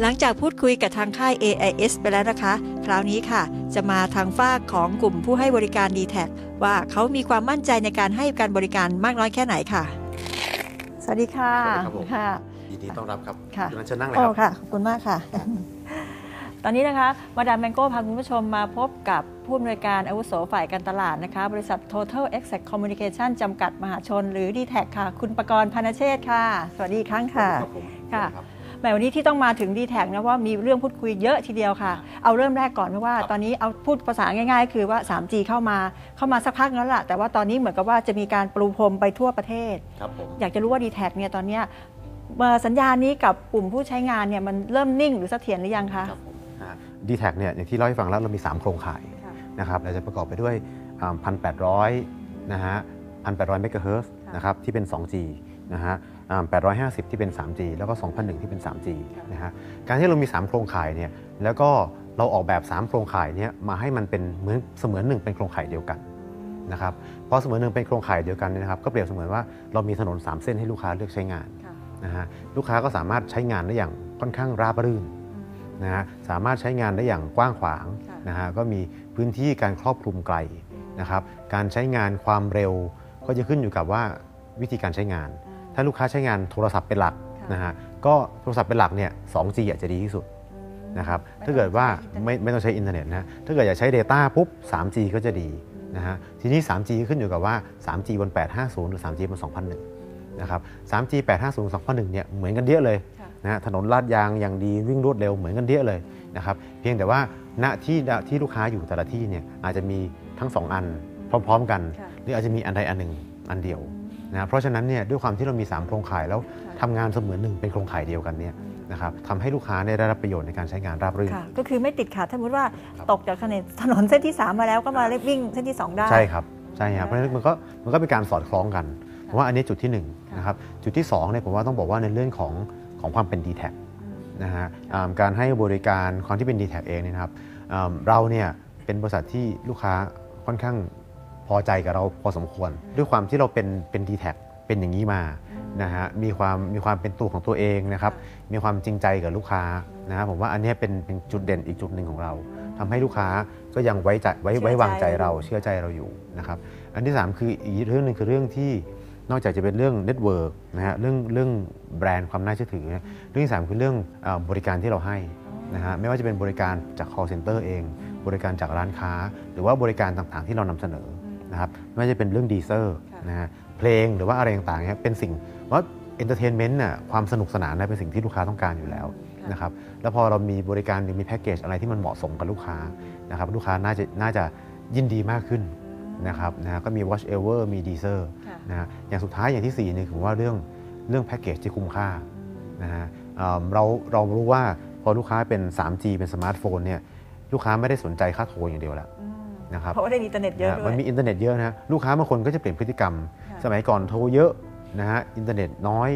หลังจากพูดคุยกับทางค่าย AIS ไปแล้วนะคะ คราวนี้ค่ะ จะมาทางฝากของกลุ่มผู้ให้บริการ d t แทว่าเขามีความมั่นใจในการให้การบริการมากน้อยแค่ไหนค่ะ สวัสดีค่ะสวัสดีครับผม ค่ะ ยินดีต้อนรับครับค่ะ ณนั้นเชิญนั่งเลยโอ้ครับ ค่ะ ขอบคุณมากค่ะ ตอนนี้นะคะมาดามแมงโก้พาคุณผู้ชมมาพบกับผู้อำนวยการอาวุโสฝ่ายการตลาดนะคะ บริษัท Total Exact Communication จำกัดมหาชน หรือ d t แทค่ะ คุณประกรณ์พานาเชษฐ์ค่ะ สวัสดีอีกครั้งค่ะ ครับผมค่ะรับ แหมวันนี้ที่ต้องมาถึง d t แทนะว่ามีเรื่องพูดคุยเยอะทีเดียวค่ะ เอาเริ่มแรกก่อนเพราะว่าครับตอนนี้เอาพูดภาษาง่ายๆ คือว่า 3G เข้ามาเข้ามาสักพักแล้วล่ะ แต่ว่าตอนนี้เหมือนกับว่าจะมีการปรูพรมไปทั่วประเทศ ครับผมอยากจะรู้ว่า d t แทเนี่ยตอนเนี้ยเอ่อสัญญาณนี้กับกลุ่มผู้ใช้งานเนี่ยมันเริ่มนิ่งหรือเสถียรหรือยังคะครับผมดีแท็เนี่ยอย่างที่เล่าให้ฟังแล้วเรามี 3 โครงข่ายค่ะนะครับเราจะประกอบไปด้วยพันแปดร้อยนะฮะพันแปดร้อยเมกะเฮิร์ตค่ะนะครับที่เป็น 2G นะฮะ แปดร้อยห้าสิบที่เป็น 3G แล้วก็ 2001 ที่เป็น 3G ค่ะนะฮะการที่เรามี 3 โครงข่ายเนี่ยแล้วก็เราออกแบบ 3 โครงข่ายเนี่ยมาให้มันเป็นเหมือนเสมือนหนึ่งเป็นโครงข่ายเดียวกันนะครับพอเสมือนหนึ่งเป็นโครงข่ายเดียวกันเนี่ยนะครับก็เปรียบเสมือนว่าเรามีถนน 3 เส้นให้ลูกค้าเลือกใช้งานค่ะนะฮะลูกค้าก็สามารถใช้งานได้อย่างค่อนข้างราบรื่นนะฮะสามารถใช้งานได้อย่างกว้างขวางค่ะนะฮะก็มีพื้นที่การครอบคลุมไกลนะครับการใช้งานความเร็วก็จะขึ้นอยู่กับว่าวิธีการใช้งาน ถ้าลูกค้าใช้งานโทรศัพท์เป็นหลักค่ะนะฮะก็โทรศัพท์เป็นหลักเนี่ย 2G อาจจะดีที่สุดนะครับถ้าเกิดว่าไม่ไม่ต้องใช้อินเทอร์เน็ตนะถ้าเกิดอยากใช้ Data ปุ๊บ 3G ก็จะดีนะฮะทีนี้ 3G ขึ้นอยู่กับว่า 3G บน 850 หรือ 3G บน 2001นะครับ 3G 850 2001เนี่ยเหมือนกันเยอะเลยค่ะนะฮะถนนลาดยางอย่างดีวิ่งรวดเร็วเหมือนกันเยอะเลยนะครับเพียงแต่ว่าณที่ที่ลูกค้าอยู่แต่ละที่เนี่ยอาจจะมีทั้ง 2 อันพร้อม ๆ กันค่ะหรืออาจจะมีอันใดอันหนึ่งอันเดียว นะเพราะฉะนั้นเนี่ยด้วยความที่เรามี 3 โครงข่ายแล้วค่ะทำงานเสมือนหนึ่งเป็นโครงข่ายเดียวกันเนี่ยนะครับทำให้ลูกค้าเนี่ยได้รับประโยชน์ในการใช้งานราบรื่นค่ะก็คือไม่ติดขัดถ้าสมมติว่าครับตกจากถนนถนนเส้นที่ 3 มาแล้วก็มาเล่นวิ่งเส้นที่ 2 ได้ใช่ครับใช่ครับเพราะฉะนั้นมันก็มันก็เป็นการสอดคล้องกันผมว่าอันนี้จุดที่1นงค่ะนะครับจุดที่2เนี่ยผมว่าต้องบอกว่าในเรื่องของของความเป็น d t แทนะฮะอ่าการให้บริการความที่เป็น d t แทเองเนี่ยนะครับอ่าเราเนี่ยเป็นบริษัทที่ลูกค้าค่อนข้าง พอใจกับเราพอสมควร ด้วยความที่เราเป็นเป็น d t แทเป็นอย่างนี้มานะฮะมีความมีความเป็นตัวของตัวเองนะครับมีความจริงใจกับลูกค้านะฮะผมว่าอันเนี้ยเป็นเป็นจุดเด่นอีกจุดหนึ่งของเราทำให้ลูกค้าก็ยังไว้ใจไว้เชื่อใจไว้วางใจเราเชื่อใจเราอยู่นะครับอันที่ 3 คืออีกเรื่องหนึ่งคือเรื่องที่นอกจากจะเป็นเรื่องเน็ตเวิร์กนะฮะเรื่องเรื่องแบรนด์ความน่าเชื่อถือเนี่ยเรื่องที่3คือเรื่องเออบริการที่เราให้นะฮะไม่ว่าจะเป็นบริการจาก call center เอง บริการจากร้านค้า หรือว่าบริการต่างๆ ที่เรานำเสนอ นะครับไม่ว่าจะเป็นเรื่องดีเซอร์ค่ะนะฮะเพลงหรือว่าอะไรต่างๆเนี่ยเป็นสิ่งว่าเอนเตอร์เทนเมนต์น่ะความสนุกสนานน่ะเป็นสิ่งที่ลูกค้าต้องการอยู่แล้วค่ะนะครับแล้วพอเรามีบริการหรือมีแพ็กเกจอะไรที่มันเหมาะสมกับลูกค้านะครับลูกค้าน่าจะน่าจะยินดีมากขึ้นนะครับนะฮะก็มี watch ever มี deezer ค่ะนะฮะอย่างสุดท้ายอย่างที่4เนี่ยผมว่าเรื่องเรื่องแพ็กเกจที่คุ้มค่านะฮะเอิ่มเราเรารู้ว่าพอลูกค้าเป็น 3G เป็นสมาร์ทโฟนเนี่ยลูกค้าไม่ได้สนใจค่าโทรอย่างเดียวแล้วอืม นะครับเพราะว่าได้อินเทอร์เน็ตเยอะนะด้วมันยมีอินเทอร์เน็ตเยอะนะฮะลูกค้าบางคนก็จะเปลี่ยนพฤติกรรมค่ะสมัยก่อนโทรเยอะนะฮะอินเทอร์เน็ตน้อย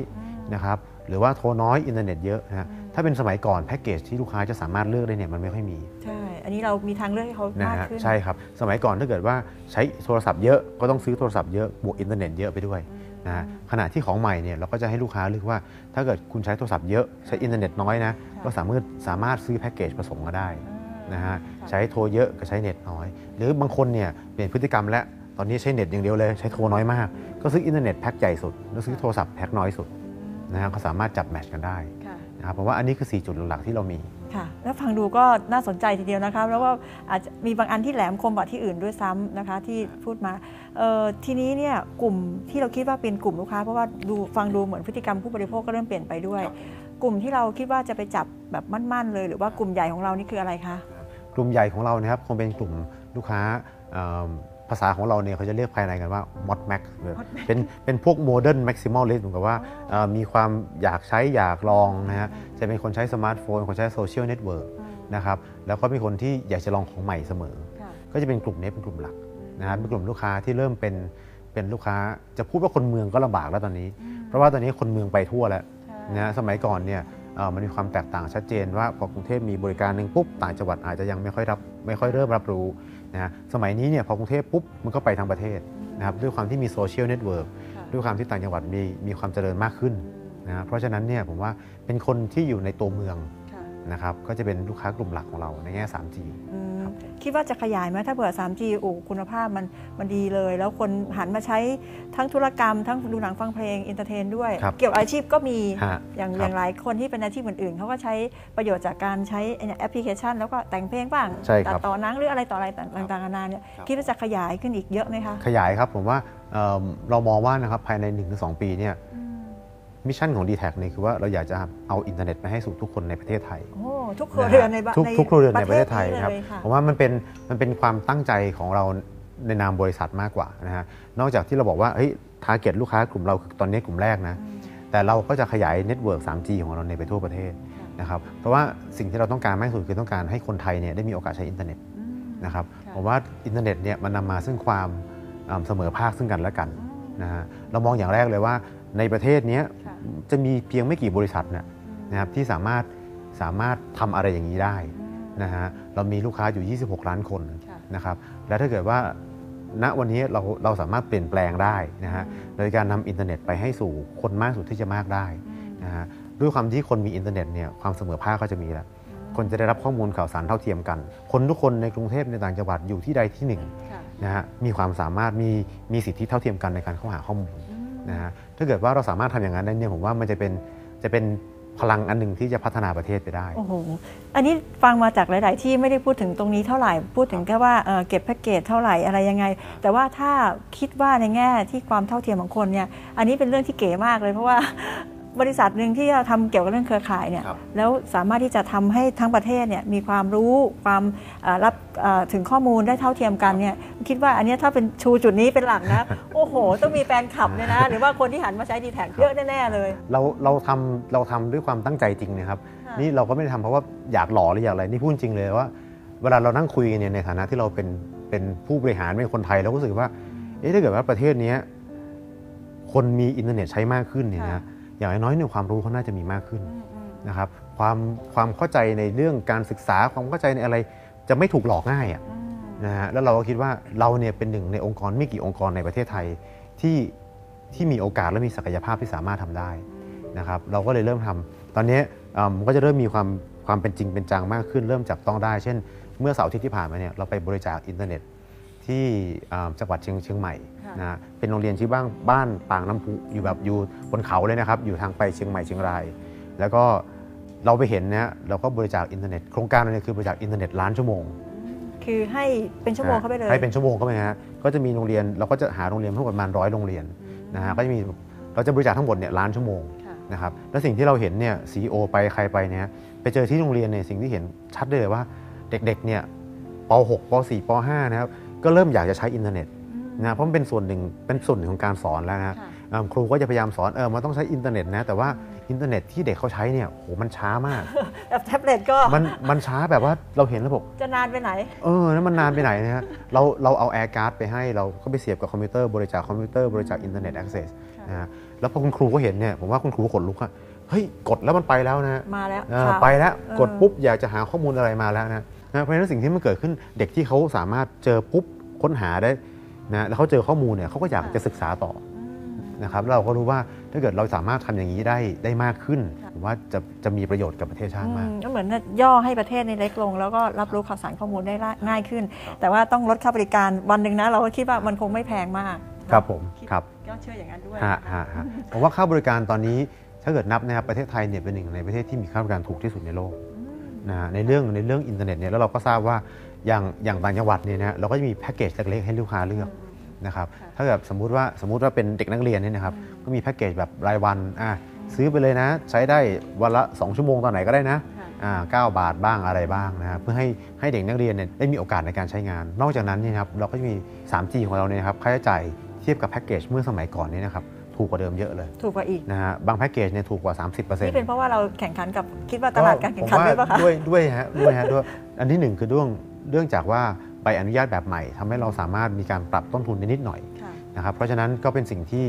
นะครับหรือว่าโทรน้อยอินเทอร์เน็ตเยอะนะฮะถ้าเป็นสมัยก่อนแพ็กเกจที่ลูกค้าจะสามารถเลือกได้เนี่ยมันไม่ค่อยมีใช่อันนี้เรามีทางเลือกให้เขานะมากฮะขึ้นใช่ครับสมัยก่อนถ้าเกิดว่าใช้โทรศัพท์เยอะก็ต้องซื้อโทรศัพท์เยอะบวกอินเทอร์เน็ตเยอะไปด้วยนะฮะขณะที่ของใหม่เนี่ยเราก็จะให้ลูกค้าเลือกว่า ถ้าเกิดคุณใช้โทรศัพท์เยอะใช้อินเทอร์เน็ตน้อยนะก็สามารถสามารถซื้อแพ็กเกจผสมก็ได้ นะฮะใช้โทรเยอะกับใช้เน็ตน้อย หรือบางคนเนี่ยเปลี่ยนพฤติกรรมแล้วตอนนี้ใช้เน็ตอย่างเดียวเลยใช้โทรน้อยมาก ก็ซื้ออินเทอร์เน็ตแพ็คใหญ่สุดแล้วซื้อโทรศัพท์แพ็คน้อยสุดนะฮะก็สามารถจับแมทช์กันได้ค่ะนะครับผมว่าอันนี้คือ 4 จุดหลักๆที่เรามีค่ะแล้วฟังดูก็น่าสนใจทีเดียวนะคะแล้วก็อาจจะมีบางอันที่แหลมคมกว่าที่อื่นด้วยซ้ำนะคะที่พูดมาเอ่อทีนี้เนี่ยกลุ่มที่เราคิดว่าเป็นกลุ่มลูกค้า เพราะว่าดูฟังดูเหมือนพฤติกรรมผู้บริโภคก็เริ่มเปลี่ยนไปด้วยครับกลุ่มที่เราคิดว่าจะไปจับแบบมั่นๆเลย หรือว่ากลุ่มใหญ่ของเรานี่คืออะไรคะก ลุ่มใหญ่ของเรานะครับคงเป็นกลุ่มลูกค้าเอิ่มภาษาของเราเนี่ยเขาจะเรียกภายในกันว่า mod max เป็นเป็นพวก modern maximalist เหมือนกับว่าเอ่อมีความอยากใช้อยากลองนะฮะจะเป็นคนใช้สมาร์ทโฟน คนใช้โซเชียลเน็ตเวิร์กนะครับแล้วก็มีคนที่อยากจะลองของใหม่เสมอ ก็จะเป็นกลุ่มนี้เป็นกลุ่มหลักนะครับเป็นกลุ่มลูกค้าที่เริ่มเป็นเป็นลูกค้าจะพูดว่าคนเมืองก็ลำบากแล้วตอนนี้ เพราะว่าตอนนี้คนเมืองไปทั่วแล้วนะฮะสมัยก่อนเนี่ยเอ่อ มันมีความแตกต่างชัดเจนว่าพอกรุงเทพมีบริการหนึ่งปุ๊บต่างจังหวัดอาจจะยังไม่ค่อยรับไม่ค่อยเริ่มรับรู้นะฮะสมัยนี้เนี่ยพอกรุงเทพปุ๊บมันก็ไปทั้งประเทศนะครับด้วยความที่มีโซเชียลเน็ตเวิร์กด้วยความที่ต่างจังหวัดมีมีความเจริญมากขึ้นนะฮะเพราะฉะนั้นเนี่ยผมว่าเป็นคนที่อยู่ในตัวเมือง นะครับก็จะเป็นลูกค้ากลุ่มหลักของเราในแง่ 3G อืมครับคิดว่าจะขยายไหมถ้าเผื่อ 3G โอ้คุณภาพมันมันดีเลย แล้วคนหันมาใช้ทั้งธุรกรรม ทั้งดูหนังฟังเพลงอินเตอร์เทนด้วยครับเกี่ยวกับอาชีพก็มีฮะอย่างครับอย่างหลายคนที่เป็นอาชีพอื่นๆเขาก็ใช้ประโยชน์จากการใช้ไอ้เนี่ยแอปพลิเคชัน แล้วก็แต่งเพลงบ้างใช่ครับตัดต่อหนังหรืออะไรต่ออะไรต่างๆนานาเนี่ยครับคิดว่าจะขยายขึ้นอีกเยอะไหมคะขยายครับผมว่าเอ่อเรามองว่านะครับภายใน 1-2 ปีเนี่ย มิชชั่นของ d t แทเนี่ยคือว่าเราอยากจะเอาอินเทอร์เน็ตไปให้สู่ทุกคนในประเทศไทย โอ้ทุกครัวเรือนในบ้านทุกทุกครัวเรือนในประเทศไทยนี้ครับเลยค่ะผมว่ามันเป็นมันเป็นความตั้งใจของเราในนามบริษัทมากกว่านะฮะนอกจากที่เราบอกว่าเฮ้ยทาร์เก็ตลูกค้ากลุ่มเราคือตอนนี้กลุ่มแรกนะแต่เราก็จะขยายเน็ตเวิร์ก 3G ของเราในไปทั่วประเทศนะครับเพราะว่าสิ่งที่เราต้องการมากที่สุดคือต้องการให้คนไทยเนี่ยได้มีโอกาสใช้อินเทอร์เน็ตอืมนะครับค่ะผมว่าอินเทอร์เน็ตเนี่ยมันนำมาซึ่งความอ่าเสมอภาคซึ่งกันและกันนะฮะเรามองอย่างแรกเลยว่า ในประเทศเนี้ยค่ะจะมีเพียงไม่กี่บริษัทนะนะครับที่สามารถสามารถทำอะไรอย่างนี้ได้นะฮะเรามีลูกค้าอยู่ 26 ล้านคนค่ะนะครับและถ้าเกิดว่าณวันนี้เราเราสามารถเปลี่ยนแปลงได้นะฮะโดยการนำอินเทอร์เน็ตไปให้สู่คนมากสุดที่จะมากได้นะฮะด้วยความที่คนมีอินเทอร์เน็ตเนี่ยความเสมอภาคก็จะมีแล้วคนจะได้รับข้อมูลข่าวสารเท่าเทียมกัน คนทุกคนในกรุงเทพในต่างจังหวัดอยู่ที่ใดที่หนึ่งค่ะนะฮะมีความสามารถมีมีสิทธิเท่าเทียมกันในการเข้าหาข้อมูลนะฮะ ถ้าเกิดว่าเราสามารถทำอย่างนั้นได้เนี่ยผมว่ามันจะเป็นจะเป็นพลังอันหนึ่งที่จะพัฒนาประเทศไปได้โอ้โหอันนี้ฟังมาจากหลาย ๆ ที่ไม่ได้พูดถึงตรงนี้เท่าไหร่พูดถึงแค่ว่าเเก็บแพ็กเกจเท่าไหร่อะไรยังไง แต่ว่าถ้าคิดว่าในแง่ที่ความเท่าเทียมของคนเนี่ยอันนี้เป็นเรื่องที่เก๋มากเลยเพราะว่า บริษัทหนึ่งที่จะทำเกี่ยวกับเรื่องเครือข่ายเนี่ยครับแล้วสามารถที่จะทำให้ทั้งประเทศเนี่ยมีความรู้ความเอ่อรับเอ่อถึงข้อมูลได้เท่าเทียมกันเนี่ยคิดว่าอันเนี้ยถ้าเป็นชูจุดนี้เป็นหลักนะโอ้โห ต้องมีแฟนคลับเนี่ยนะหรือว่าคนที่หันมาใช้ดีแท็เยอะแน่ๆเลย เราเราทำเราทำด้วยความตั้งใจจริงนะครับค่ะนี่เราก็ไม่ได้ทำเพราะว่าอยากหล่อหรืออยากอะไรนี่พูดจริงเลยว่า เวลาเรานั่งคุยกันเนี่ยในฐานะที่เราเป็นเป็นผู้บริหารเป็นคนไทยเราก็รู้สึกว่าเอ๊ะถ้าเกิดว่าประเทศเนี้ยคนมีอินเทอร์เน็ตใช้มากขึ้นเนี่ยค่ะนะ อย่างน้อยๆเนี่ยความรู้เขาน่าจะมีมากขึ้นนะครับความความเข้าใจในเรื่องการศึกษาความเข้าใจในอะไรจะไม่ถูกหลอกง่ายอะนะฮะแล้วเราก็คิดว่าเราเนี่ยเป็นหนึ่งในองค์กรไม่กี่องค์กรในประเทศไทยที่ที่มีโอกาสและมีศักยภาพที่สามารถทำได้นะครับเราก็เลยเริ่มทำตอนนี้อ่ามันก็จะเริ่มมีความความเป็นจริงเป็นจังมากขึ้น เริ่มจับต้องได้ เช่น เมื่อเสาร์อาทิตย์ที่ผ่านมาเนี่ยเราไปบริจาคอินเทอร์เน็ต ที่อ่าจังหวัดเชียงเชียงใหม่ค่ะนะฮะเป็นโรงเรียนชื่อบ้านบ้านปางน้ำพุอยู่แบบอยู่บนเขาเลยนะครับ อยู่ทางไปเชียงใหม่เชียงราย แล้วก็เราไปเห็นเนี่ยเราก็บริจาคอินเทอร์เน็ตโครงการเราเนี่ยคือบริจาคอินเทอร์เน็ตล้านชั่วโมง คือให้เป็นชั่วโมงเข้าไปเลยให้เป็นชั่วโมงเข้าไปฮะก็จะมีโรงเรียนเราก็จะหาโรงเรียนทั้งหมดประมาณร้อยโรงเรียนนะฮะก็จะมีเราจะบริจาคทั้งหมดเนี่ยล้านชั่วโมงค่ะนะครับแล้วสิ่งที่เราเห็นเนี่ยซีโอไปใครไปเนี่ยไปเจอที่โรงเรียนเนี่ยสิ่งที่เห็นชัดได้เลยว่าเด็กๆเนี่ยป .6 ป .4 ป .5 นะครับ ก็เริ่มอยากจะใช้อินเทอร์เน็ตนะเพราะมันเป็นส่วนหนึ่งเป็นส่วนหนึ่งของการสอนแล้วนะค่ะเอิ่มครูก็จะพยายามสอนเออมันต้องใช้อินเทอร์เน็ตนะแต่ว่าอินเทอร์เน็ตที่เด็กเขาใช้เนี่ยโหมันช้ามากแบบแท็บเล็ตก็มันมันช้าแบบว่าเราเห็นแล้วบอกจะนานไปไหน เออนั่นมันนานไปไหนนะฮะเราเราเอาแอร์การ์ดไปให้เราก็ไปเสียบกับคอมพิวเตอร์บริจาคคอมพิวเตอร์บริจาคอินเทอร์เน็ตแอคเซสค่ะนะฮะแล้วพอคุณครูก็เห็นเนี่ยผมว่าคุณครูก็ขนลุกอะเฮ้ยกดแล้วมันไปแล้วนะฮะมาแล้วเออข่าวไปแล้วเออกดปุ๊บอยากจะหาข้อมูลอะไรมาแล้วนะ นะเพราะฉะนั้นสิ่งที่มันเกิดขึ้นเด็กที่เขาสามารถเจอปุ๊บค้นหาได้นะแล้วเขาเจอข้อมูลเนี่ยเขาก็อยากจะศึกษาต่ออืมนะครับแล้วเราก็รู้ว่าถ้าเกิดเราสามารถทำอย่างนี้ได้ได้มากขึ้นค่ะผมว่าจะจะมีประโยชน์กับประเทศชาติมากอืมก็เหมือนย่อให้ประเทศในเล็กลง แล้วก็รับรู้ข่าวสารข้อมูลได้ง่ายขึ้น แต่ว่าต้องลดค่าบริการวันหนึ่งนะเราก็คิดว่ามันคงไม่แพงมาก ครับผมคิดครับก็เชื่ออย่างนั้นด้วยฮะฮะฮะผมว่าค่าบริการตอนนี้ถ้าเกิดนับนะครับประเทศไทยเนี่ยเป็นหนึ่งในประเทศที่มีค่าบริการถูกที่สุดในโลก นะฮะในเรื่องในเรื่องอินเทอร์เน็ตเนี่ยแล้วเราก็ทราบว่าอย่างอย่างต่างจังหวัดเนี่ยนะเราก็จะมีแพ็กเกจเล็กๆให้ลูกค้าเลือกนะครับค่ะถ้าเกิดสมมุติว่าสมมุติว่าเป็นเด็กนักเรียนเนี่ยนะครับก็มีแพ็กเกจแบบรายวันอะซื้อไปเลยนะ ใช้ได้วันละ 2 ชั่วโมงตอนไหนก็ได้นะค่ะอ่าเก้าบาทบ้างอะไรบ้างนะครับเพื่อให้ให้เด็กนักเรียนเนี่ยได้มีโอกาสในการใช้งาน นอกจากนั้นเนี่ยนะครับเราก็จะมี 3G ของเราเนี่ยนะครับค่าใช้จ่ายเทียบกับแพ็กเกจเมื่อสมัยก่อนเนี่ยนะครับ ถูกกว่าเดิมเยอะเลยถูกกว่าอีกนะฮะบางแพ็กเกจเนี่ยถูกกว่า 30%นี่เป็นเพราะว่าเราแข่งขันกับคิดว่าตลาดการแข่งขันผมด้วยปะคะด้วยด้วยฮะด้วยฮะด้วยอันที่หนึ่งคือเรื่องเรื่องจากว่าใบอนุญาตแบบใหม่ทำให้เราสามารถมีการปรับต้นทุนได้นิดหน่อยค่ะนะครับเพราะฉะนั้นก็เป็นสิ่งที่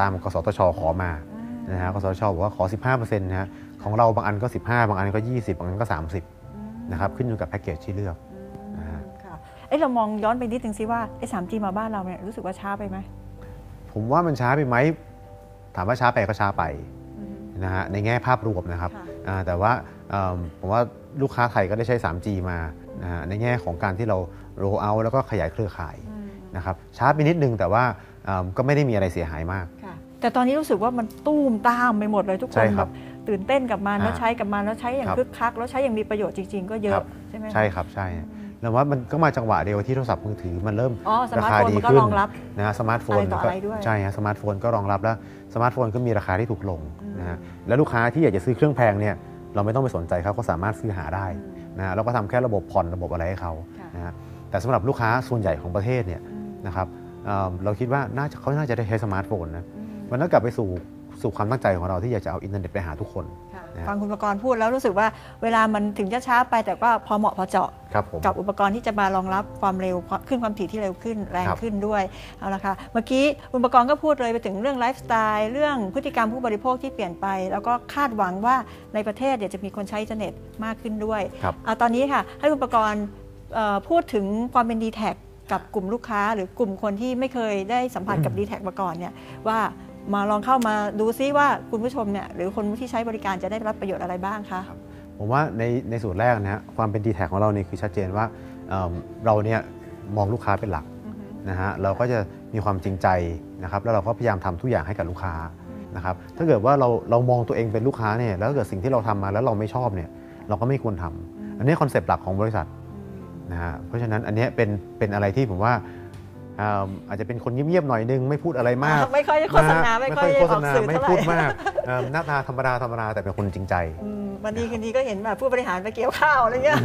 ตามกสทชขอมานะฮะกสทชบอกว่าขอ 15%นะฮะของเราบางอันก็ 15 บางอันก็ 20 บางอันก็ 30นะครับขึ้นอยู่กับแพ็กเกจที่เลือกนะฮะค่ะเอ้เรามองย้อนไปนิดนึงสิว่าไอ้ 3G มาบ้านเราเนี่ยรู้สึกว่าช้าไปไหมผมว่ามันช้าไปไหม ถามว่าช้าไปก็ช้าไปนะฮะในแง่ภาพรวมนะครับค่ะอ่าแต่ว่าเอิ่มผมว่าลูกค้าไทยก็ได้ใช้ 3G มานะฮะในแง่ของการที่เราโรเอาแล้วก็ขยายเครือข่ายนะครับช้าไปนิดนึงแต่ว่าเอิ่มก็ไม่ได้มีอะไรเสียหายมากค่ะแต่ตอนนี้รู้สึกว่ามันตู้มตามไปหมดเลยทุกคใช่นคแบรับบตื่นเต้นกับมันอ่าแล้วใช้กับมันแล้วใช้อย่างครับคึกคัก แล้วใช้อย่างมีประโยชน์จริง ๆ ก็เยครัอะบใช่ไหมคะใช่ครับใช่ แล้วว่ามันก็มาจังหวะเดียวที่โทรศัพท์มือถือมันเริ่มอ๋อสรามาร์ทคาโฟนดีมันก็ขึ้นรองรับนะฮะสมาร์ทโฟนอะไรต่อก็อะไรด้วยใช่ฮะสมาร์ทโฟนก็รองรับแล้วสมาร์ทโฟนก็มีราคาที่ถูกลงนะฮะแล้วลูกค้าที่อยากจะซื้อเครื่องแพงเนี่ยเราไม่ต้องไปสนใจเขาก็สามารถซื้อหาได้นะฮะเราก็ทำแค่ระบบผ่อนระบบอะไรให้เขาค่ะนะฮะแต่สำหรับลูกค้าส่วนใหญ่ของประเทศเนี่ยนะครับเอ่อเราคิดว่าน่าจะเขาน่าจะได้ใช้สมาร์ทโฟนนะมันต้องกลับไปสู่สู่ความตั้งใจของเราที่อยากจะเอาอินเทอร์เน็ตไปหาทุกคนค่ะนะฮะ ฟังคุณประกรณ์พูดแล้วรู้สึกว่าเวลามันถึงจะช้าไปแต่ก็พอเหมาะพอเจาะครับผมกับอุปกรณ์ที่จะมารองรับความเร็วขึ้นความถี่ที่เร็วขึ้นแรงครับขึ้นด้วยเอาละค่ะเมื่อกี้คุณประกรณ์ก็พูดเลยไปถึงเรื่องไลฟ์สไตล์เรื่องพฤติกรรมผู้บริโภคที่เปลี่ยนไป แล้วก็คาดหวังว่าในประเทศเดี๋ยวจะมีคนใช้อินเทอร์เน็ตมากขึ้นด้วยครับเอาตอนนี้ค่ะ ให้คุณประกรณ์เอ่อพูดถึงความเป็น d t แทกับกลุ่มลูกค้า หรือกลุ่มคนที่ไม่เคยได้สัมผัสกับ d t แทมาก่อนเนี่ยว่า มาลองเข้ามาดูซิว่าคุณผู้ชมเนี่ยหรือคนที่ใช้บริการจะได้รับประโยชน์อะไรบ้างคะผมว่าในในส่วนแรกนะฮะความเป็น d t แทของเราเนี่ยคือชัดเจนว่าเอิ่มเราเนี่ยมองลูกค้าเป็นหลักนะฮะเราก็จะมีความจริงใจนะครับแล้วเราก็พยายามทำทุกอย่างให้กับลูกค้านะครับถ้าเกิดว่าเราเรามองตัวเองเป็นลูกค้าเนี่ยแล้วถ้าเกิดสิ่งที่เราทำมาแล้วเราไม่ชอบเนี่ยเราก็ไม่ควรทำอันนี้คอนเซปต์หลักของบริษัทนะฮะเพราะฉะนั้นอันเนี้ยเป็นเป็นอะไรที่ผมว่าเอิ่มอาจจะเป็นคนเงียบๆหน่อยนึงไม่พูดอะไรมาก ไม่ค่อยโฆษณาไม่ค่อยโฆอษอกณาสื่อไม่เท่าไหร่พูดมากเอิ่มหน้าตาธรรมดาธรรมดาแต่เป็นคนจริงใจอืมวันนี้คืนนี้ก็เห็นแบบผู้บริหารไปเกี่ยวข้าวอะไรเงี้ย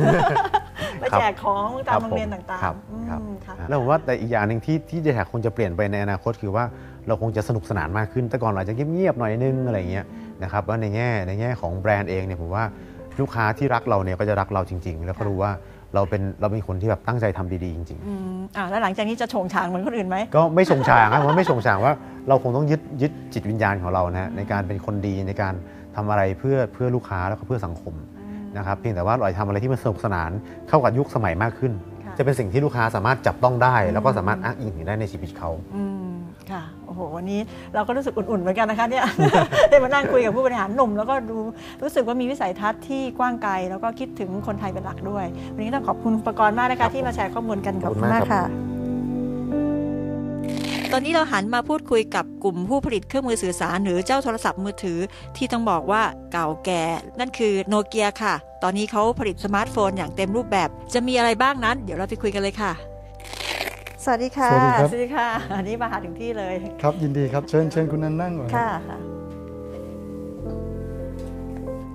ไปแจกของตามโรงเรียนต่างครับๆอืมครับค่ะแล้วผมว่าแต่อีกอย่างหนึ่งที่ที่จะแท็กคงจะเปลี่ยนไปในอนาคตคือว่าเราคงจะสนุกสนานมากขึ้นแต่ก่อนเราอาจจะเงียบๆหน่อยนึงอะไรเงี้ยนะครับว่าในแง่ในแง่ของแบรนด์เองเนี่ยผมว่าลูกค้าที่รักเราเนี่ยก็จะรักเราจริง ๆ แล้วก็รู้ว่า เราเป็นเราเป็นคนที่แบบตั้งใจทำดีๆจริงอืมอ่าแล้วหลังจากนี้จะโฉงฉางเหมือนคนอื่นไหมๆก็ไม่ชงชางนะผมว่าไม่ชงชางว่าเราคงต้องยึดยึดจิตวิญญาณของเรานะฮะในการเป็นคนดีในการทำอะไรเพื่อเพื่อลูกค้าแล้วก็เพื่อสังคมนะครับเพียงแต่ว่าเราทำอะไรที่มันสนุกสนานเข้ากับยุคสมัยมากขึ้นค่ะจะเป็นสิ่งที่ลูกค้าสามารถจับต้องได้ แล้วก็สามารถอ้างอิงถึงได้ในชีวิตเขาอืม ค่ะ โอ้โห วันนี้เราก็รู้สึกอุ่นๆเหมือนกันนะคะเนี่ย ได้มานั่งคุยกับผู้บริหารหนุ่ม แล้วก็ดูรู้สึกว่ามีวิสัยทัศน์ที่กว้างไกล แล้วก็คิดถึงคนไทยเป็นหลักด้วย วันนี้ต้องขอบคุณประกรณ์มากนะครัคะบที่มาแชร์ข้อมูลกันขอบคุณมากครับตอนนี้เราหันมาพูดคุยกับกลุ่มผู้ผลิตเครื่องมือสื่อสารหรือเจ้าโทรศัพท์มือถือ ที่ต้องบอกว่าเก่าแก่ นั่นคือโนเกียค่ะ ตอนนี้เขาผลิตสมาร์ทโฟนอย่างเต็มรูปแบบ จะมีอะไรบ้างนั้น เดี๋ยวเราไปคุยกันเลยค่ะ สวัสดีค่ะสวัสดีครับ สวัสดีค่ะอันนี้มาหาถึงที่เลยครับยินดีครับเชิญเชิญคุณนันนั่งก่อนครับ ค่ะค่ะ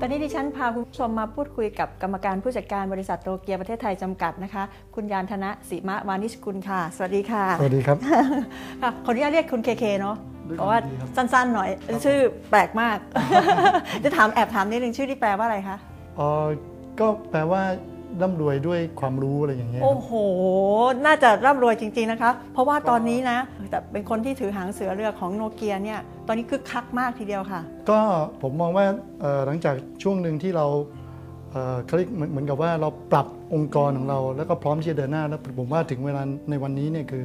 ตอนนี้ดิฉันพาคุณผู้ชมมาพูดคุยกับกรรมการผู้จัดการบริษัทโตเกียวประเทศไทยจำกัดนะคะ คุณยานธนะสิมะวานิชกุลค่ะ สวัสดีค่ะสวัสดีครับ ค่ะขออนุญาตเรียกคุณเคเคเนาะด้วยเพราะว่าความยินดีครับ สั้นๆหน่อย ชื่อแปลกมาก จะถามแอบถามนิดนึงชื่อที่แปลว่าอะไรคะ เอ่อก็แปลว่า ร่ำรวยด้วยความรู้อะไรอย่างเงี้ยคโอ้รับโห น่าจะร่ำรวยจริง ๆนะคะ เพราะว่าตอนนี้นะ แต่เป็นคนที่ถือหางเสือเรือของโนเกียเนี่ย ตอนนี้คึกคักมากทีเดียวค่ะ ก็ผมมองว่าเอ่อหลังจากช่วงหนึ่งที่เราเอ่อเขาเรียกเหมือนเหมือนกับว่าเราปรับองค์กรของเรา แล้วก็พร้อมที่จะเดินหน้าแล้วผมว่าถึงเวลาในวันนี้เนี่ยคือ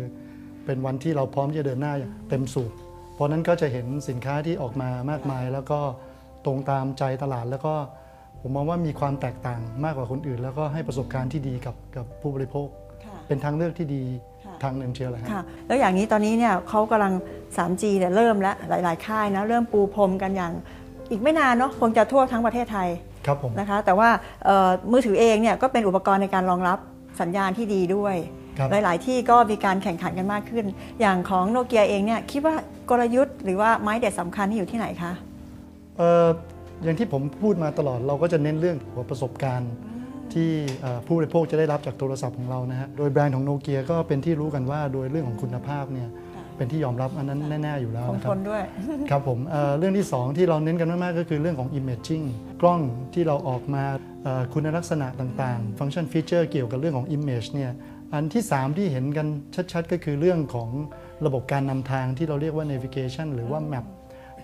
เป็นวันที่เราพร้อมที่จะเดินหน้าอย่างเต็มสูบเพราะนั้นก็จะเห็นสินค้าที่ออกมามากมาย แล้วก็ตรงตามใจตลาดแล้วก็ ผมมองว่ามีความแตกต่างมากกว่าคนอื่น แล้วก็ให้ประสบการณ์ที่ดีกับกับผู้บริโภคค่ะเป็นทางเลือกที่ดีค่ะทางหนึ่งเชียวแหละฮะค่ะ แล้วอย่างนี้ตอนนี้เนี่ยเขากำลัง 3G เนี่ยเริ่มแล้วหลาย ๆ ค่ายนะเริ่มปูพรมกันอย่างอีกไม่นานเนาะคงจะทั่วทั้งประเทศไทยครับผมนะคะ แต่ว่าเอ่อมือถือเองเนี่ยก็เป็นอุปกรณ์ในการรองรับสัญญาณที่ดีด้วยครับหลาย ๆ ที่ก็มีการแข่งขันกันมากขึ้น อย่างของโนเกียเองเนี่ยคิดว่ากลยุทธ์หรือว่าไม้เด็ดสำคัญที่อยู่ที่ไหนคะเอ่ออย่างที่ผมพูดมาตลอดเราก็จะเน้นเรื่องของประสบการณ์ที่เอ่อผู้บริโภคจะได้รับจากโทรศัพท์ของเรานะฮะ โดยแบรนด์ของโนเกียก็เป็นที่รู้กันว่าโดยเรื่องของคุณภาพเนี่ยเป็นที่ยอมรับอันนั้นแน่ ๆ อยู่แล้วคงนะคทรับนด้วย ครับผมเอ่อเรื่องที่ 2 ที่เราเน้นกันมากๆก็คือเรื่องของ Imaging กล้องที่เราออกมาเอ่อคุณลักษณะต่างๆ ฟังก์ชันฟีเจอร์เกี่ยวกับเรื่องของ Image เนี่ยอันที่ 3 ที่เห็นกันชัด ๆ ก็คือเรื่องของระบบการนำทางที่เราเรียกว่า Navigation หรือว่า Map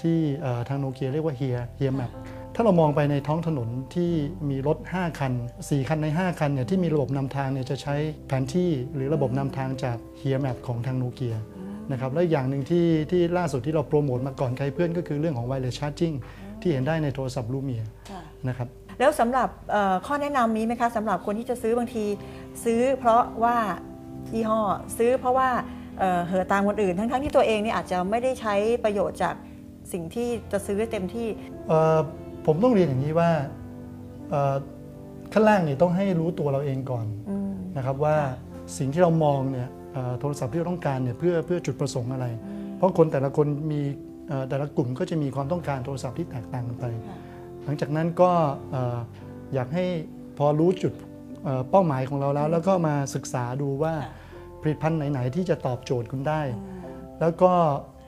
ที่เอ่อทางโนเกียเรียกว่า Here Here Map ถ้าเรามองไปในท้องถนนที่มีรถ 5 คัน 4 คันใน 5 คันเนี่ยที่มีระบบนำทางเนี่ยจะใช้แผนที่หรือระบบนำทางจาก Here Map ของทางโนเกียนะครับและอย่างหนึ่งที่ที่ล่าสุดที่เราโปรโมทมาก่อนใครเพื่อนก็คือเรื่องของ wireless charging ที่เห็นได้ในโทรศัพท์ลูเมียนะครับแล้วสำหรับเอ่อข้อแนะนำมีไหมคะสำหรับคนที่จะซื้อบางที ซื้อเพราะว่ายี่ห้อซื้อเพราะว่าเอ่อเหอะตามคนอื่น ทั้งๆที่ตัวเองเนี่ยอาจจะไม่ได้ใช้ประโยชน์จาก สิ่งที่จะซื้อเต็มที่เอ่อผมต้องเรียนอย่างนี้ว่าเอ่อขั้นแรกเนี่ยต้องให้รู้ตัวเราเองก่อนอืมนะครับว่าสิ่งที่เรามองเนี่ยเอ่อโทรศัพท์ที่เราต้องการเนี่ยเพื่อเพื่อจุดประสงค์อะไร เพราะคนแต่ละคนมีเอ่อแต่ละกลุ่มก็จะมีความต้องการโทรศัพท์ที่แตกต่างกันไปค่ะหลังจากนั้นก็เอ่ออยากให้พอรู้จุดเอ่อเป้าหมายของเราแล้ว แล้วก็มาศึกษาดูว่าผลิตภัณฑ์ไหน ๆ ที่จะตอบโจทย์คุณได้ แล้วก็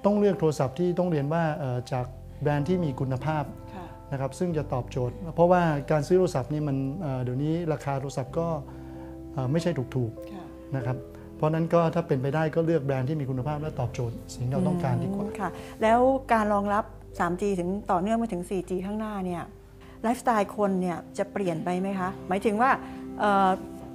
ต้องเลือกโทรศัพท์ที่ต้องเรียนว่าเอ่อจากแบรนด์ที่มีคุณภาพค่ะนะครับซึ่งจะตอบโจทย์ เพราะว่าการซื้อโทรศัพท์นี่มันเอ่อเดี๋ยวนี้ราคาโทรศัพท์ก็เอ่อไม่ใช่ถูกค่ะๆนะครับเพราะฉะนั้นก็ถ้าเป็นไปได้ก็เลือกแบรนด์ที่มีคุณภาพและตอบโจทย์ สิ่งที่เราต้องการดีกว่าอืมค่ะ แล้วการรองรับ 3G ถึงต่อเนื่องมาถึง 4G ข้างหน้าเนี่ยไลฟ์สไตล์คนเนี่ยจะเปลี่ยนไปไหมคะ หมายถึงว่าเ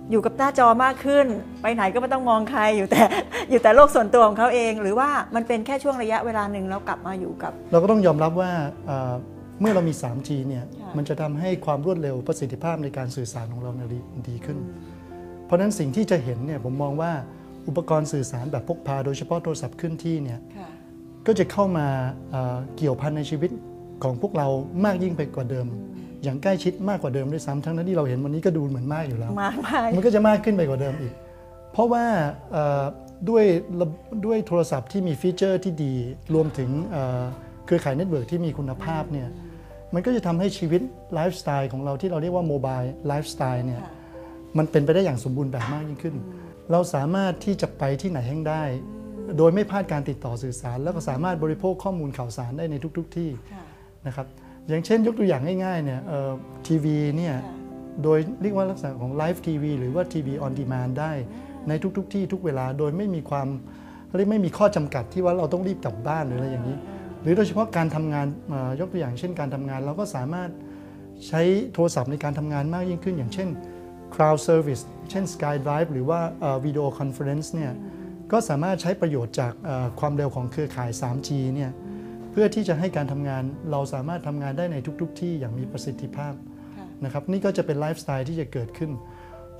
อ่ออยู่กับหน้าจอมากขึ้น ไปไหนก็ไม่ต้องมองใครอยู่แต่อยู่แต่โลกส่วนตัวของเขาเอง หรือว่ามันเป็นแค่ช่วงระยะเวลาหนึ่งแล้วกลับมาอยู่กับ เราก็ต้องยอมรับว่าเอ่อเมื่อเรามี 3G เนี่ยค่ะมันจะทำให้ความรวดเร็วประสิทธิภาพในการสื่อสารของเราเนี่ยดีดีขึ้น เพราะฉะนั้นสิ่งที่จะเห็นเนี่ยผมมองว่าอุปกรณ์สื่อสารแบบพกพาโดยเฉพาะโทรศัพท์เคลื่อนที่เนี่ยค่ะก็จะเข้ามาเอ่อเกี่ยวพันในชีวิตของพวกเรามากยิ่งไปกว่าเดิม อย่างใกล้ชิดมากกว่าเดิมด้วยซ้ำทั้งนั้นที่เราเห็นวันนี้ก็ดูเหมือนมากอยู่แล้ว มากมายมันก็จะมากขึ้นไปกว่าเดิมอีก เพราะว่าเอ่อด้วยระด้วยโทรศัพท์ที่มีฟีเจอร์ที่ดี รวมถึงเอ่อเครือข่ายเน็ตเวิร์กที่มีคุณภาพเนี่ยมันก็จะทำให้ชีวิตไลฟ์สไตล์ของเราที่เราเรียกว่าโมบายไลฟ์สไตล์เนี่ยค่ะมันเป็นไปได้อย่างสมบูรณ์แบบมากยิ่งขึ้น เราสามารถที่จะไปที่ไหนแห่งได้ โดยไม่พลาดการติดต่อสื่อสาร แล้วก็สามารถบริโภคข้อมูลข่าวสารได้ในทุก ๆ ที่ค่ะนะครับ อย่างเช่นยกตัวอย่างง่ายๆเนี่ยทีวีเนี่ยค่ะโดยเรียกว่าลักษณะของไลฟ์ทีวีหรือว่าทีวีออนดีมานได้ในทุกๆที่ทุกเวลาโดยไม่มีความเรียกไม่มีข้อจำกัดที่ว่าเราต้องรีบกลับบ้านหรืออะไรอย่างนี้ หรือโดยเฉพาะการทำงานเอ่อยกตัวอย่างเช่นการทำงาน เราก็สามารถใช้โทรศัพท์ในการทำงานมากยิ่งขึ้น อย่างเช่น Cloud Service เช่น SkyDrive หรือว่าวิดีโอคอนเฟอเรนซ์เนี่ยก็สามารถใช้ประโยชน์จากเอ่อความเร็วของเครือข่าย 3G เนี่ย เพื่อที่จะให้การทำงานเราสามารถทำงานได้ในทุก ๆ ที่อย่างมีประสิทธิภาพค่ะนะครับนี่ก็จะเป็นไลฟ์สไตล์ที่จะเกิดขึ้น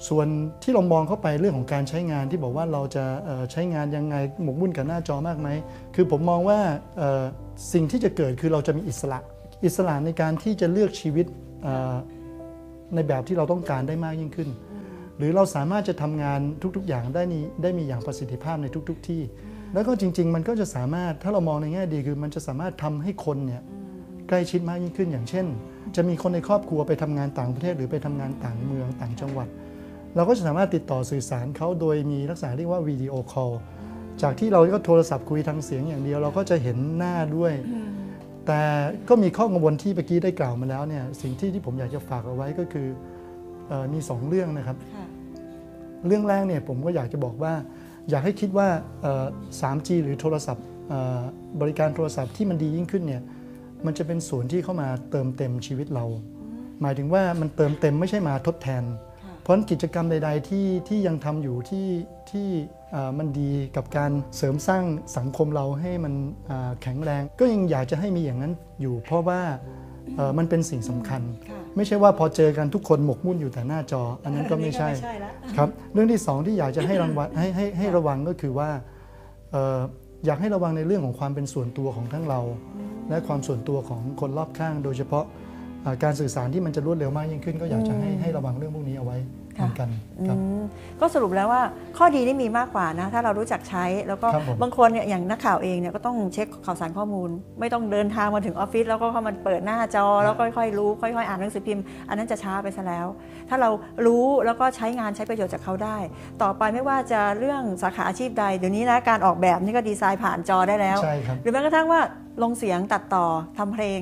ส่วนที่เรามองเข้าไปเรื่องของการใช้งานที่บอกว่าเราจะเอ่อใช้งานยังไงหมกมุ่นกับหน้าจอมากไหมคือผมมองว่าเอ่อสิ่งที่จะเกิดคือเราจะมีอิสระ อิสระในการที่จะเลือกชีวิตเอ่อในแบบที่เราต้องการได้มากยิ่งขึ้น หรือเราสามารถจะทำงานทุกๆอย่างได้นี้ได้มีอย่างประสิทธิภาพในทุก ๆ ที่ แล้วก็จริง ๆ มันก็จะสามารถถ้าเรามองในแง่ดีคือ มันจะสามารถทำให้คนเนี่ยใกล้ชิดมากยิ่งขึ้น อย่างเช่น จะมีคนในครอบครัวไปทำงานต่างประเทศ หรือไปทำงานต่างเมืองต่างจังหวัด เราก็จะสามารถติดต่อสื่อสารเขาโดยมีลักษณะเรียกว่าวิดีโอคอลจากที่เราก็โทรศัพท์คุยทางเสียงอย่างเดียว เราก็จะเห็นหน้าด้วย แต่ก็มีข้อกังวลที่เมื่อกี้ได้กล่าวมาแล้วเนี่ยสิ่งที่ที่ผมอยากจะฝากเอาไว้ก็คือเออมีสองเรื่องนะครับค่ะเรื่องแรกเนี่ยผมก็อยากจะบอกว่า อยากให้คิดว่าเอ่อ 3G หรือโทรศัพท์เอ่อบริการโทรศัพท์ที่มันดียิ่งขึ้นเนี่ยมันจะเป็นส่วนที่เข้ามาเติมเต็มชีวิตเรา หมายถึงว่ามันเติมเต็มไม่ใช่มาทดแทนค่ะเพราะฉะนั้นกิจกรรมใด ๆ ที่ที่ยังทำอยู่ที่ที่เอ่อมันดีกับการเสริมสร้างสังคมเราให้มันอ่าแข็งแรง ก็ยังอยากจะให้มีอย่างนั้นอยู่ เพราะว่าเอ่อมันเป็นสิ่งสำคัญค่ะ ไม่ใช่ว่าพอเจอกันทุกคนหมกมุ่นอยู่แต่หน้าจอ อันนั้นก็ไม่ใช่ไม่ใช่ละ ครับ เรื่องที่สองที่อยากจะให้รางวัลให้ให้ให้ระวังก็คือว่าเอ่ออยากให้ระวังในเรื่องของความเป็นส่วนตัวของทั้งเรา และความส่วนตัวของคนรอบข้าง โดยเฉพาะอ่า การสื่อสารที่มันจะรวดเร็วมากยิ่งขึ้น ก็อยากจะให้ให้ระวังเรื่องพวกนี้เอาไว้เหมือนกันครับอืมก็สรุปแล้วว่าข้อดีนี่มีมากกว่านะ ถ้าเรารู้จักใช้แล้วก็ครับผมบางคนเนี่ยอย่างนักข่าวเองเนี่ยก็ต้องเช็คข่าวสารข้อมูล ไม่ต้องเดินทางมาถึงออฟฟิศแล้วก็เข้ามาเปิดหน้าจอ แล้วก็ค่อยๆรู้ค่อยๆอ่านหนังสือพิมพ์ อันนั้นจะช้าไปซะแล้ว ถ้าเรารู้แล้วก็ใช้งานใช้ประโยชน์จากเขาได้ ต่อไปไม่ว่าจะเรื่องสาขาอาชีพใดเดี๋ยวนี้นะการออกแบบนี่ก็ดีไซน์ผ่านจอได้แล้วใช่ครับหรือแม้กระทั่งว่าลงเสียงตัดต่อทำเพลง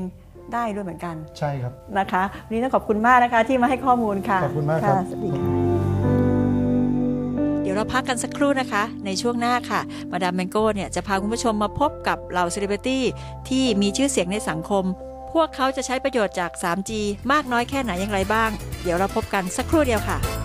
ได้ด้วยเหมือนกันใช่ครับนะคะวันนี้ต้องขอบคุณมากนะคะที่มาให้ข้อมูลค่ะขอบคุณมากครับะสวัสดีค่ะเดี๋ยวเราพักกันสักครู่นะคะ ในช่วงหน้าค่ะ มาดามแมงโก้เนี่ยจะพาคุณผู้ชมมาพบกับเหล่าเซเลบริตี้ที่มีชื่อเสียงในสังคม พวกเขาจะใช้ประโยชน์จาก 3G มากน้อยแค่ไหนอย่างไรบ้าง เดี๋ยวเราพบกันสักครู่เดียวค่ะ